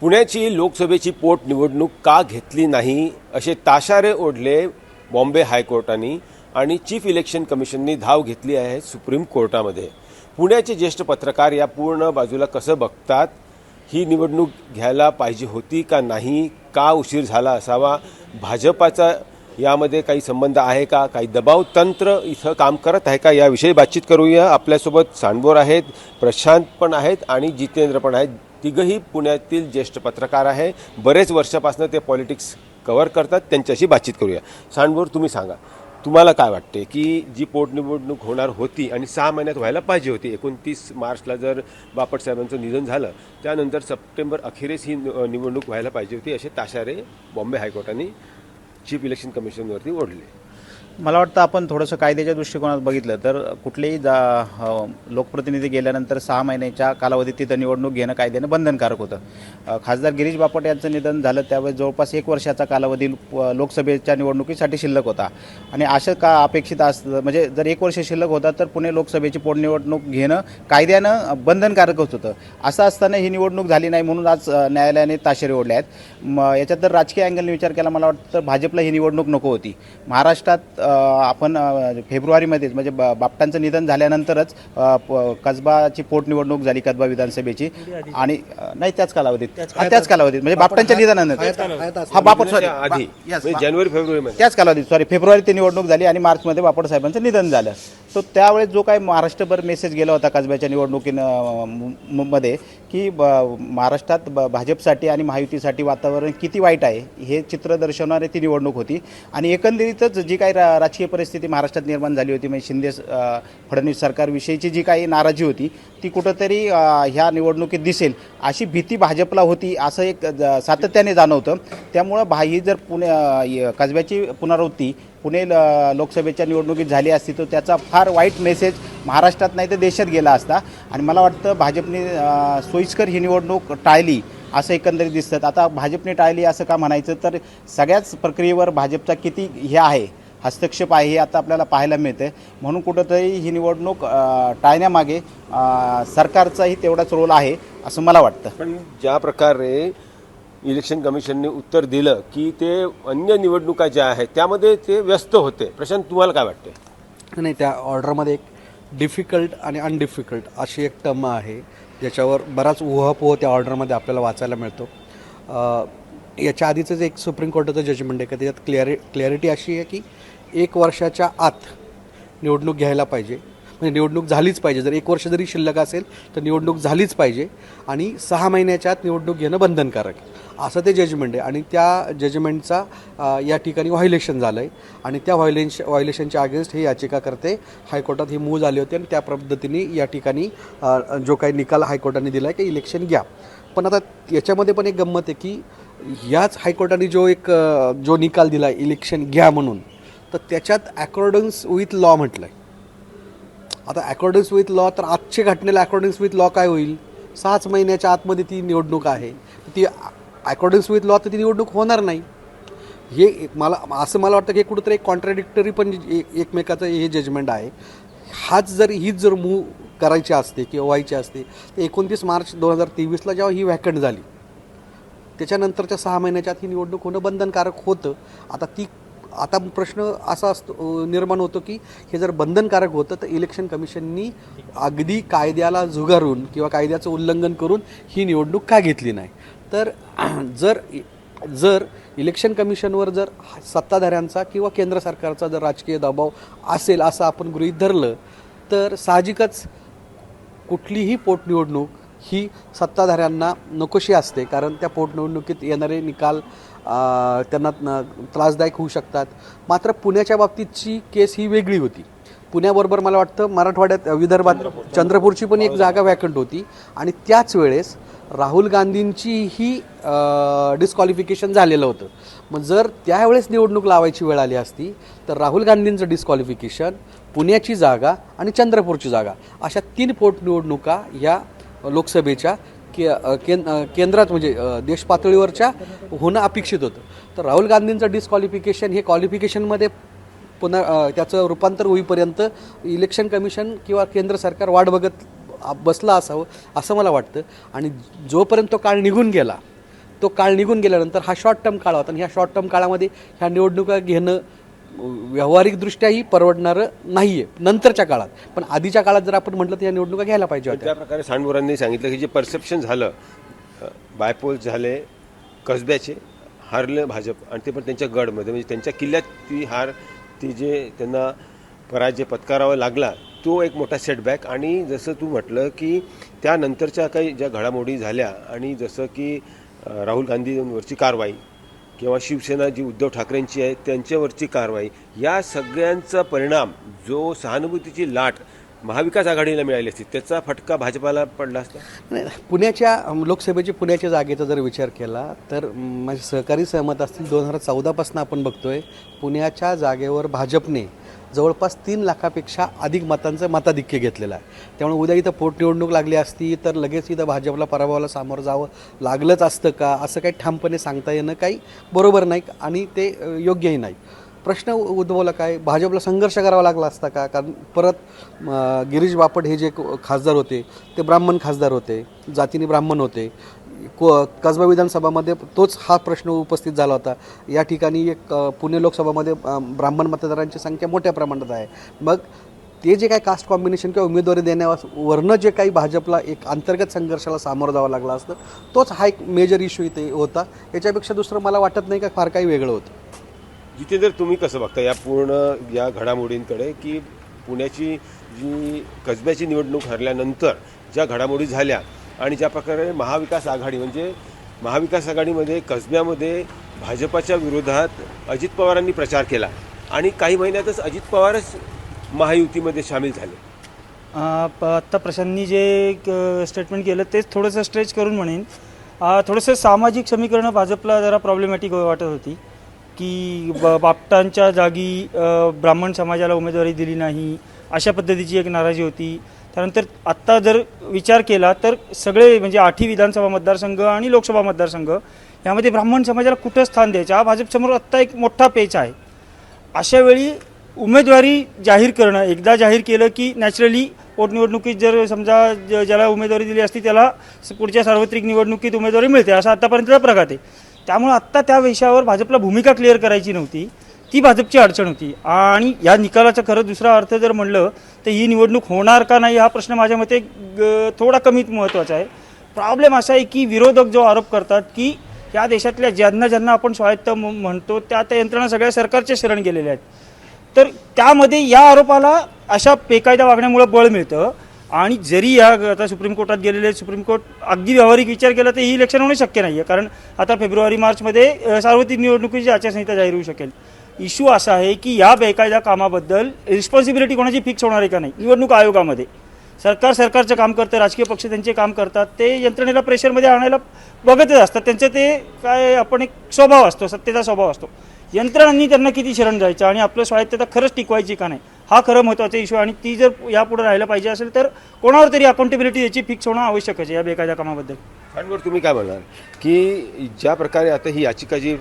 पुण्याची लोकसभेची पोटनिवडणूक का घेतली नाही असे ताशारे ओढले बॉम्बे हायकोर्टाने आणि चीफ इलेक्शन कमिशननी धाव घेतली आहे सुप्रीम कोर्टामध्ये. पुण्याचे ज्येष्ठ पत्रकार या पूर्ण बाजूला कसं बघतात? ही निवडणूक घ्यायला पाहिजे होती का नाही? का उशीर झाला असावा? भाजपाचा यामध्ये काही संबंध आहे का? काही दबाव तंत्र इथं काम करत आहे का? याविषयी बातचीत करूया. आपल्यासोबत सांडबोर आहेत प्रशांत पण आहेत आणि जितेंद्र पण आहेत. तिघही पुण्यातील ज्येष्ठ पत्रकार आहे. बरेच वर्षापासून ते पॉलिटिक्स कव्हर करतात. त्यांच्याशी बातचीत करूया. सांडबोर तुम्ही सांगा. तुम्हाला काय वाटते की जी पोटनिवडणूक होणार होती आणि सहा महिन्यात व्हायला पाहिजे होती एकोणतीस मार्चला जर बापट साहेबांचं निधन झालं त्यानंतर सप्टेंबर अखेरीस ही नि- निवडणूक व्हायला पाहिजे होती असे ताशारे बॉम्बे हायकोर्टाने चीफ इलेक्शन कमिशनवरती ओढले. मला वाटतं आपण थोडंसं कायद्याच्या दृष्टिकोनात बघितलं तर कुठलेही जा लोकप्रतिनिधी गेल्यानंतर सहा महिन्याच्या कालावधीत तिथं निवडणूक घेणं कायद्यानं बंधनकारक होतं. खासदार गिरीश बापट यांचं निधन झालं त्यावेळेस जवळपास एक वर्षाचा कालावधी लोकसभेच्या निवडणुकीसाठी शिल्लक होता. आणि असं का अपेक्षित असतं म्हणजे जर एक वर्ष शिल्लक होता तर पुणे लोकसभेची पोटनिवडणूक घेणं कायद्यानं बंधनकारकच होतं. असं असताना ही निवडणूक झाली नाही म्हणून आज न्यायालयाने ताशेरे ओढले आहेत. म याच्यात जर राजकीय अँगलने विचार केला मला वाटतं तर भाजपला ही निवडणूक नको होती. महाराष्ट्रात आपण फेब्रुवारीमध्येच म्हणजे बा- बापटांचं निधन झाल्यानंतरच कसबाची पोटनिवडणूक झाली कसबा विधानसभेची. आणि नाही त्याच कालावधीत. त्याच कालावधीत. म्हणजे बापटांच्या निधनानंतर. हा बापट सॉरी म्हणजे जानेवारी फेब्रुवारीमध्ये. त्याच कालावधीत सॉरी फेब्रुवारीत ती निवडणूक झाली आणि मार्चमध्ये बापट साहेबांचं निधन झालं. तो त्यावेळेस जो काही महाराष्ट्रभर मेसेज गेला होता कसब्याच्या निवडणुकीनं म- म- मध्ये की ब- महाराष्ट्रात ब- भाजपसाठी आणि महायुतीसाठी वातावरण किती वाईट आहे हे चित्र दर्शवणारी ती निवडणूक होती. आणि एकंदरीतच जी काही रा राजकीय परिस्थिती महाराष्ट्रात निर्माण झाली होती म्हणजे शिंदे फडणवीस सरकारविषयीची जी काही नाराजी होती ती कुठंतरी ह्या निवडणुकीत दिसेल अशी भीती भाजपला होती असं एक सातत्याने जाणवतं. त्यामुळं भा ही जर पुणे कसब्याची पुनरावृत्ती पुणे ल- लोकसभेच्या निवडणुकीत झाली असती तर त्याचा फार वाईट मेसेज महाराष्ट्रात नाही तर देशात गेला असता. आणि मला वाटतं भाजपने सोयीस्कर ही निवडणूक टाळली असं एकंदरीत दिसतं. आता भाजपने टाळली असं का म्हणायचं? तर सगळ्याच प्रक्रियेवर भाजपचा किती हे आहे हस्तक्षेप आहे हे आता आपल्याला पाहायला मिळते म्हणून कुठंतरी ही निवडणूक टाळण्यामागे सरकारचाही तेवढाच रोल आहे असं मला वाटतं. पण ज्या प्रकारे इलेक्शन कमिशनने उत्तर दिलं की ते अन्य निवडणुका ज्या आहेत त्यामध्ये ते व्यस्त होते. प्रशांत तुम्हाला काय वाटते नाही त्या ऑर्डरमध्ये एक डिफिकल्ट आणि अनडिफिकल्ट अशी एक टर्म आहे ज्याच्यावर बराच उहापोह त्या ऑर्डरमध्ये आपल्याला वाचायला मिळतो. याच्या आधीचंच एक सुप्रीम कोर्टाचं जजमेंट आहे का त्याच्यात क्लिअरि क्लॅरिटी अशी आहे की एक वर्षाच्या आत निवडणूक घ्यायला पाहिजे. म्हणजे निवडणूक झालीच पाहिजे. जर एक वर्ष जरी शिल्लक असेल तर निवडणूक झालीच पाहिजे. आणि सहा महिन्याच्या आत निवडणूक घेणं बंधनकारक आहे. असं ते जजमेंट आहे. आणि त्या जजमेंटचा या ठिकाणी व्हायलेशन झालं आहे आणि त्या व्हायलेश व्हायलेशनच्या अगेन्स्ट हे याचिकाकर्ते हायकोर्टात ही मूव झाली होती. आणि त्या पद्धतीने या ठिकाणी जो काही निकाल हायकोर्टाने दिला आहे की इलेक्शन घ्या. पण आता याच्यामध्ये पण एक गंमत आहे की याच हायकोर्टाने जो एक जो निकाल दिला इलेक्शन घ्या म्हणून तर त्याच्यात अकॉर्डन्स विथ लॉ म्हटलं आहे आता अकॉर्डन्स विथ लॉ तर आजच्या घटनेला अकॉर्डन्स विथ लॉ काय होईल? सहाच महिन्याच्या आतमध्ये ती निवडणूक आहे. ती अकॉर्डिंग्स विथ लॉ तर ती निवडणूक होणार नाही. हे मला असं मला वाटतं की हे कुठंतरी एक कॉन्ट्रॅडिक्टरी पण एकमेकाचं हे जजमेंट आहे. हाच जर हीच जर मूव करायची असते किंवा व्हायची असते तर एकोणतीस मार्च दोन हजार तेवीसला जेव्हा ही व्हॅकंट झाली त्याच्यानंतरच्या सहा महिन्याच्या आत ही निवडणूक होणं बंधनकारक होतं. आता ती आता प्रश्न असा असतो निर्माण होतो की हे जर बंधनकारक होतं तर इलेक्शन कमिशननी अगदी कायद्याला झुगारून किंवा कायद्याचं उल्लंघन करून ही निवडणूक का घेतली नाही? तर जर जर इलेक्शन कमिशनवर जर सत्ताधाऱ्यांचा किंवा केंद्र सरकारचा जर राजकीय दबाव असेल असं आपण गृहीत धरलं तर साहजिकच कुठलीही पोटनिवडणूक ही सत्ताधाऱ्यांना नकोशी असते. कारण त्या पोटनिवडणुकीत येणारे निकाल त्यांना त्रासदायक होऊ शकतात. मात्र पुण्याच्या बाबतीतची केस ही वेगळी होती. पुण्याबरोबर मला वाटतं मराठवाड्यात विदर्भात चंद्रपूरची पण एक जागा वॅकंट होती. आणि त्याच वेळेस राहुल गांधींची ही डिस्क्वालिफिकेशन झालेलं होतं. मग जर त्यावेळेस निवडणूक लावायची वेळ आली असती तर राहुल गांधींचं डिस्क्वालिफिकेशन पुण्याची जागा आणि चंद्रपूरची जागा अशा तीन पोटनिवडणुका या लोकसभेच्या के अ, केन केंद्रात म्हणजे देशपातळीवरच्या देश पातळीवरच्या होणं अपेक्षित होतं. तर राहुल गांधींचं डिस्क्वालिफिकेशन हे क्वालिफिकेशनमध्ये पुन्हा त्याचं रूपांतर होईपर्यंत इलेक्शन कमिशन किंवा केंद्र सरकार वाट बघत बसला असावं असं मला वाटतं. आणि जोपर्यंत तो काळ निघून गेला तो काळ निघून गेल्यानंतर हा शॉर्ट टर्म काळ होता. आणि ह्या शॉर्ट टर्म काळामध्ये ह्या निवडणुका घेणं व्यावहारिकदृष्ट्याही परवडणारं नाही आहे नंतरच्या काळात. पण आधीच्या काळात जर आपण म्हटलं तर या निवडणुका घ्यायला पाहिजे होत्या. ज्या प्रकारे सांडबोरांनी सांगितलं की जे परसेप्शन झालं बायपोल झाले कसब्याचे हारलं भाजप आणि ते पण त्यांच्या गडमध्ये. म्हणजे त्यांच्या किल्ल्यात ती हार ती जे त्यांना पराजय पत्करावा लागला तो एक मोठा सेटबॅक आणि जसं तू म्हटलं की त्यानंतरच्या काही ज्या घडामोडी झाल्या आणि जसं की राहुल गांधींवरची कारवाई किंवा शिवसेना जी उद्धव ठाकरेंची आहे त्यांच्यावरची कारवाई या सगळ्यांचा परिणाम जो सहानुभूतीची लाट महाविकास आघाडीला मिळाली असती त्याचा फटका भाजपाला पडला असता? नाही, पुण्याच्या लोकसभेच्या पुण्याच्या जागेचा जर विचार केला तर माझे सहकारी सहमत असतील. दोन हजार चौदापासून आपण बघतोय पुण्याच्या जागेवर भाजपने जवळपास तीन लाखापेक्षा अधिक मतांचं मताधिक्य घेतलेलं आहे. त्यामुळे उद्या इथं पोटनिवडणूक लागली असती तर लगेच इथं भाजपला पराभवाला सामोरं जावं लागलंच असतं का? असं काही ठामपणे सांगता येणं काही बरोबर नाही आणि ते योग्यही नाही. प्रश्न उद्भवला काय? भाजपला संघर्ष करावा लागला असता का? कारण परत गिरीश बापट हे जे खासदार होते ते ब्राह्मण खासदार होते जातीने ब्राह्मण होते. को कसबा विधानसभामध्ये तोच हा प्रश्न उपस्थित झाला होता. या ठिकाणी एक पुणे लोकसभामध्ये ब्राह्मण मतदारांची संख्या मोठ्या प्रमाणात आहे. मग ते जे काही कास्ट कॉम्बिनेशन किंवा उमेदवारी देण्यावरनं जे काही भाजपला एक अंतर्गत संघर्षाला सामोरं जावं लागलं असतं तोच हा एक मेजर इश्यू इथे होता. याच्यापेक्षा दुसरं मला वाटत नाही का फार काही वेगळं होतं. जिथे जर तुम्ही कसं बघता या पूर्ण या घडामोडींकडे की पुण्याची जी कसब्याची निवडणूक हरल्यानंतर ज्या घडामोडी झाल्या आणि ज्या प्रकारे महाविकास आघाडी म्हणजे महाविकास आघाडीमध्ये कसब्यामध्ये भाजपाच्या विरोधात अजित पवारांनी प्रचार केला. आणि काही महिन्यातच अजित पवारच महायुतीमध्ये सामील झाले. प- आत्ता प्रशांतनी जे स्टेटमेंट केलं तेच थोडंसं स्ट्रेच करून म्हणेन. थोडंसं सामाजिक समीकरणं भाजपला जरा प्रॉब्लेमॅटिक वाटत होती. की ब बापटांच्या जागी ब्राह्मण समाजाला उमेदवारी दिली नाही अशा पद्धतीची एक नाराजी होती. त्यानंतर आत्ता जर विचार केला तर सगळे म्हणजे आठही विधानसभा मतदारसंघ आणि लोकसभा मतदारसंघ यामध्ये ब्राह्मण समाजाला कुठं स्थान द्यायचं? हा भाजपसमोर आत्ता एक मोठा पेच आहे. अशा वेळी उमेदवारी जाहीर करणं एकदा जाहीर केलं की नॅचरली पोटनिवडणुकीत जर समजा ज- ज्याला उमेदवारी दिली असती त्याला स- पुढच्या सार्वत्रिक निवडणुकीत उमेदवारी मिळते असा आत्तापर्यंतचा प्रघात आहे. त्यामुळे आत्ता त्या विषयावर भाजपला भूमिका क्लिअर करायची नव्हती. ती भाजपची अडचण होती. आणि या निकालाचा खरं दुसरा अर्थ जर म्हणलं तर ही निवडणूक होणार का नाही हा प्रश्न माझ्या मते ग- थोडा कमीत महत्त्वाचा आहे. प्रॉब्लेम असा आहे की विरोधक जो आरोप करतात की या देशातल्या ज्यांना ज्यांना आपण स्वायत्त म्हणतो त्या त्या यंत्रणा सगळ्या सरकारच्या शरण गेलेल्या आहेत. तर त्यामध्ये या आरोपाला अशा बेकायदा वागण्यामुळं बळ मिळतं. आणि जरी या आता सुप्रीम कोर्टात गेलेले सुप्रीम कोर्ट अगदी व्यावहारिक विचार केला तर ही इलेक्शन होणे शक्य नाही आहे कारण आता फेब्रुवारी मार्चमध्ये सार्वत्रिक निवडणुकीची आचारसंहिता जाहीर होऊ शकेल. इश्यू असा आहे की या बेकायदा कामाबद्दल रिस्पॉन्सिबिलिटी कोणाची फिक्स होणार आहे का नाही? निवडणूक आयोगामध्ये. सरकार सरकारचं काम करतं राजकीय पक्ष त्यांचे काम करतात ते यंत्रणेला प्रेशरमध्ये आणायला बघतच असतात. त्यांचं ते काय आपण एक स्वभाव असतो सत्तेचा स्वभाव असतो. यंत्रणांनी त्यांना किती शरण जायचं आणि आपलं स्वायत्तता खरंच टिकवायची का नाही? हा खरं महत्त्वाचा इश्यू आणि ती जर यापुढे राहायला पाहिजे असेल तर कोणावर तरी अकाउंटेबिलिटी याची फिक्स होणं आवश्यकच आहे या बेकायदा कामाबद्दल. खानवर तुम्ही काय म्हणाल की ज्या प्रकारे आता ही याचिका जी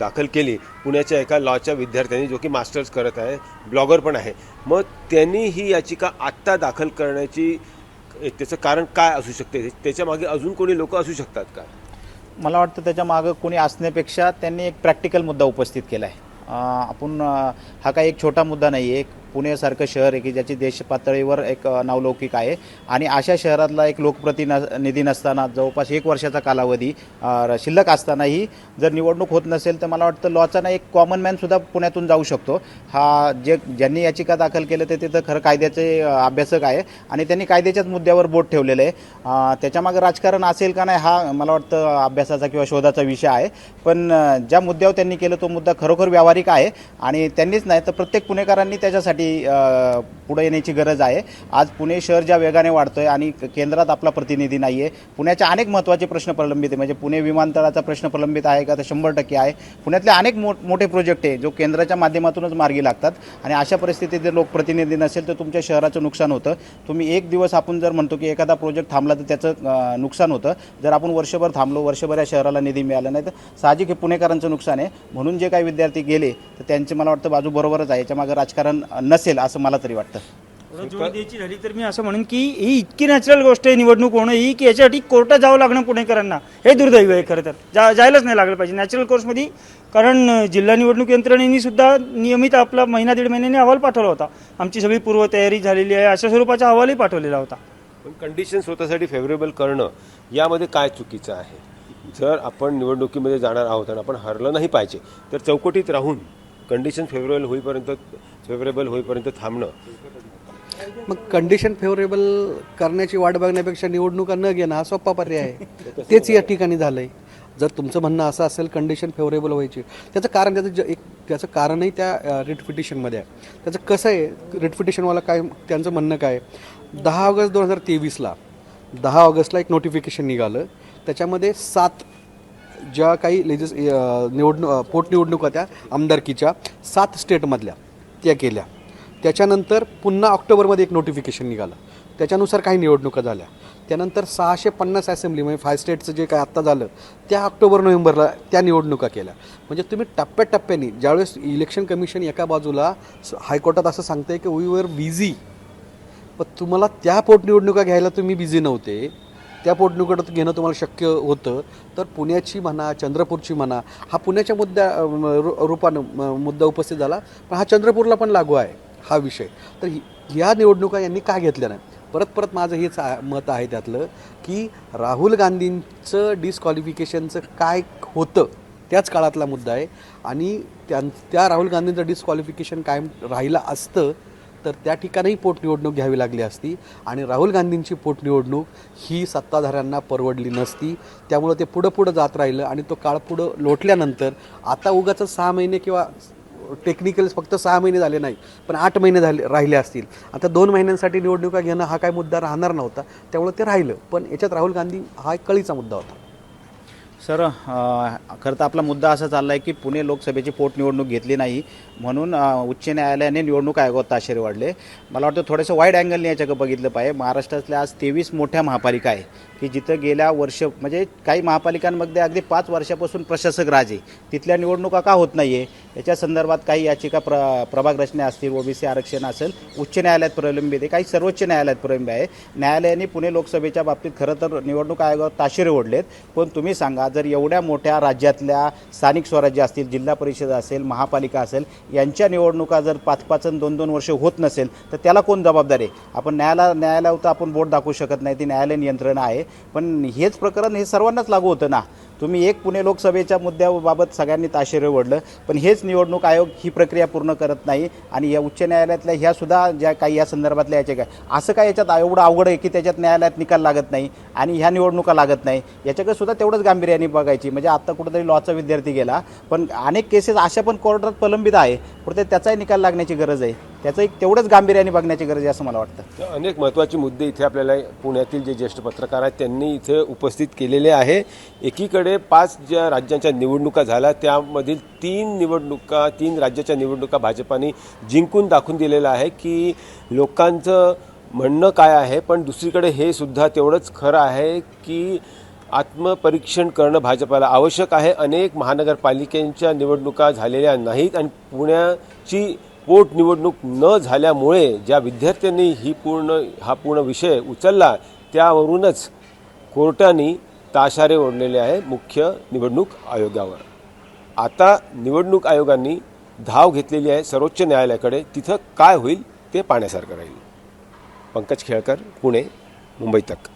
दाखल केली पुण्याच्या एका लॉच्या विद्यार्थ्यांनी जो की मास्टर्स करत आहे ब्लॉगर पण आहे मग त्यांनी ही याचिका आत्ता दाखल करण्याची त्याचं कारण काय असू शकते? त्याच्यामागे अजून कोणी लोक असू शकतात का? मला वाटतं त्याच्या मागं कोणी असण्यापेक्षा त्यांनी एक प्रॅक्टिकल मुद्दा उपस्थित केला आहे आपण हा काही एक छोटा मुद्दा नाही आहे. एक पुण्यासारखं शहर आहे की ज्याची देश पातळीवर एक नावलौकिक आहे. आणि अशा शहरातला एक लोकप्रतिनिधी नसताना जवळपास एक वर्षाचा कालावधी शिल्लक असतानाही जर निवडणूक होत नसेल तर मला वाटतं लॉचा ना एक कॉमन मॅनसुद्धा पुण्यातून जाऊ शकतो. हा जे ज्यांनी याचिका दाखल केलं ते तिथं खरं कायद्याचे अभ्यासक आहे. आणि त्यांनी कायद्याच्याच मुद्द्यावर बोट ठेवलेलं आहे. त्याच्यामागे राजकारण असेल का नाही हा मला वाटतं अभ्यासाचा किंवा शोधाचा विषय आहे. पण ज्या मुद्द्यावर त्यांनी केलं तो मुद्दा खरोखर व्यावहारिक आहे. आणि त्यांनीच नाही तर प्रत्येक पुणेकरांनी त्याच्यासाठी पुढे येण्याची गरज आहे. आज पुणे शहर ज्या वेगाने वाढतो आहे आणि केंद्रात आपला प्रतिनिधी नाही आहे पुण्याचे अनेक महत्त्वाचे प्रश्न प्रलंबित आहे. म्हणजे पुणे विमानतळाचा प्रश्न प्रलंबित आहे का? तर शंभर टक्के आहे. पुण्यातले अनेक मो मोठे प्रोजेक्ट आहे जो केंद्राच्या माध्यमातूनच मार्गी लागतात. आणि अशा परिस्थितीत जर लोकप्रतिनिधी नसेल तर तुमच्या शहराचं नुकसान होतं. तुम्ही एक दिवस आपण जर म्हणतो की एखादा प्रोजेक्ट थांबला तर त्याचं नुकसान होतं. जर आपण वर्षभर थांबलो वर्षभर या शहराला निधी मिळाला नाही तर साहजिक हे पुणेकरांचं नुकसान आहे. म्हणून जे काही विद्यार्थी गेले तर त्यांचे मला वाटतं बाजू बरोबरच आहे. याच्यामागे राजकारण नसेल असं मला तरी वाटतं. द्यायची झाली तर मी असं म्हणेन की ही इतकी नॅचरल गोष्ट आहे निवडणूक होणं ही की याच्यासाठी कोर्टात जावं लागणं पुणेकरांना. हे दुर्दैव आहे खरं तर. जा जायलाच नाही लागलं पाहिजे. नॅचरल कोर्समध्ये कारण जिल्हा निवडणूक यंत्रणेने सुद्धा नियमित आपला महिना दीड महिन्याने अहवाल पाठवला होता. आमची सगळी पूर्वतयारी झालेली आहे. अशा स्वरूपाचा अहवालही पाठवलेला होता. पण कंडिशन स्वतःसाठी फेवरेबल करणं यामध्ये काय चुकीचं आहे? जर आपण निवडणुकीमध्ये जाणार आहोत आणि आपण हरलं नाही पाहिजे तर चौकटीत राहून कंडिशन फेवरेबल होईपर्यंत फेवरेबल होईपर्यंत थांबणं. मग कंडिशन फेवरेबल करण्याची वाट बघण्यापेक्षा निवडणुका न घेणं हा सोपा पर्याय आहे. तेच या ठिकाणी झालंय. जर तुमचं म्हणणं असं असेल कंडिशन फेवरेबल व्हायची. त्याचं कारण त्याचं ज- एक त्याचं कारणही त्या रिट पिटिशनमध्ये आहे. त्याचं कसं आहे रिट पिटिशनवाला काय त्यांचं म्हणणं काय? दहा ऑगस्ट दोन हजार तेवीसला दहा ऑगस्टला एक नोटिफिकेशन निघालं. त्याच्यामध्ये सात ज्या काही लेजिस निवडणूक पोटनिवडणुका त्या आमदारकीच्या सात स्टेटमधल्या त्या केल्या. त्याच्यानंतर पुन्हा ऑक्टोबरमध्ये एक नोटिफिकेशन निघालं. त्याच्यानुसार काही निवडणुका झाल्या. त्यानंतर सहाशे पन्नास असेंब्ली म्हणजे फाय स्टेटचं जे काय आत्ता झालं त्या ऑक्टोबर नोव्हेंबरला त्या निवडणुका केल्या. म्हणजे तुम्ही टप्प्याटप्प्याने ज्यावेळेस इलेक्शन कमिशन एका बाजूला स- हायकोर्टात असं सांगतंय की वी वर बिझी पण तुम्हाला त्या पोटनिवडणुका घ्यायला तुम्ही बिझी नव्हते. त्या पोटनिवडणुकीत घेणं तुम्हाला शक्य होतं. तर पुण्याची म्हणा चंद्रपूरची म्हणा हा पुण्याच्या मुद्द्या रूपानं म- मुद्दा उपस्थित झाला. पण हा चंद्रपूरला पण लागू आहे हा विषय. तर ह्या निवडणुका यांनी का घेतल्या नाही? परत परत माझं हेच मत आहे त्यातलं की राहुल गांधींचं डिस्क्वालिफिकेशनचं काय होतं त्याच काळातला मुद्दा आहे. आणि त्यां त्या राहुल गांधींचं डिस्क्वालिफिकेशन कायम राहिलं असतं तर त्या ठिकाणीही पोटनिवडणूक घ्यावी लागली असती आणि राहुल गांधींची पोटनिवडणूक ही सत्ताधाऱ्यांना परवडली नसती. त्यामुळं ते पुढं पुढं जात राहिलं आणि तो काळ पुढं लोटल्यानंतर आता उगाच सहा महिने किंवा टेक्निकल फक्त सहा महिने झाले नाही पण आठ महिने झाले राहिले असतील. आता दोन महिन्यांसाठी निवडणुका घेणं हा काय मुद्दा राहणार नव्हता त्यामुळे ते राहिलं. पण याच्यात राहुल गांधी हा एक कळीचा मुद्दा होता. सर खरं तर आपला मुद्दा असा चालला आहे की पुणे लोकसभेची पोटनिवडणूक घेतली नाही म्हणून उच्च न्यायालयाने निवडणूक आयोगात ताशेरे वाढले. मला वाटतं थोडंसं वाईड अँगलने याच्याकडे बघितलं पाहिजे. महाराष्ट्रातल्या आज तेवीस मोठ्या महापालिका आहे की जिथं गेल्या वर्ष म्हणजे काही महापालिकांमध्ये अगदी पाच वर्षापासून प्रशासक राज आहे तिथल्या निवडणुका का होत नाही आहे याच्या संदर्भात काही याचिका प्र प्रभाग रचना असतील ओबीसी आरक्षण असेल उच्च न्यायालयात प्रलंबित आहे काही सर्वोच्च न्यायालयात प्रलंबित आहे. न्यायालयाने पुणे लोकसभेच्या बाबतीत खरं तर निवडणूक आयोगावर ताशेरे ओढलेत. पण तुम्ही सांगा जर एवढ्या मोठ्या राज्यातल्या स्थानिक स्वराज्य असतील जिल्हा परिषद असेल महापालिका असेल यांच्या निवडणुका जर पाच पाच दोन दोन वर्ष होत नसेल तर त्याला कोण जबाबदार आहे? आपण न्यायालय न्यायालयावर तर आपण बोट दाखवू शकत नाही ती न्यायालयीन यंत्रणा आहे. पण हेच प्रकरण हे सर्वांनाच लागू होतं ना? तुम्ही एक पुणे लोकसभेच्या मुद्द्याबाबत सगळ्यांनी ताशेरे ओढलं पण हेच निवडणूक आयोग ही प्रक्रिया पूर्ण करत नाही आणि या उच्च न्यायालयातल्या ह्या सुद्धा ज्या काही या संदर्भातल्या याच्या काय असं काय याच्यात एवढं अवघड आहे की त्याच्यात न्यायालयात निकाल लागत नाही आणि ह्या निवडणुका लागत नाही. याच्याकडे सुद्धा तेवढंच गांभीर्याने बघायची म्हणजे आत्ता कुठेतरी लॉचा विद्यार्थी गेला पण अनेक केसेस अशा पण कोर्टात प्रलंबित आहे कुठे त्याचाही निकाल लागण्याची गरज आहे. त्याचं एक तेवढंच गांभीर्याने बघण्याची गरज आहे असं मला वाटतं. तर अनेक महत्त्वाचे मुद्दे इथे आपल्याला पुण्यातील जे ज्येष्ठ पत्रकार आहेत त्यांनी इथे उपस्थित केलेले आहे. एकीकडे पाच ज्या राज्यांच्या निवडणुका झाल्या त्यामधील तीन निवडणुका तीन राज्याच्या निवडणुका भाजपाने जिंकून दाखवून दिलेलं आहे की लोकांचं म्हणणं काय आहे पण दुसरीकडे हे सुद्धा तेवढंच खरं आहे की आत्मपरीक्षण करणं भाजपाला आवश्यक आहे. अनेक महानगरपालिकेच्या निवडणुका झालेल्या नाहीत आणि पुण्याची पोटनिवडणूक न झाल्यामुळे ज्या विद्यार्थ्यांनी ही पूर्ण हा पूर्ण विषय उचलला त्यावरूनच कोर्टाने ताशारे ओढलेले आहे मुख्य निवडणूक आयोगावर. आता निवडणूक आयोगांनी धाव घेतलेली आहे सर्वोच्च न्यायालयाकडे. तिथं काय होईल ते पाहण्यासारखं राहील. पंकज खेळकर पुणे मुंबई तक.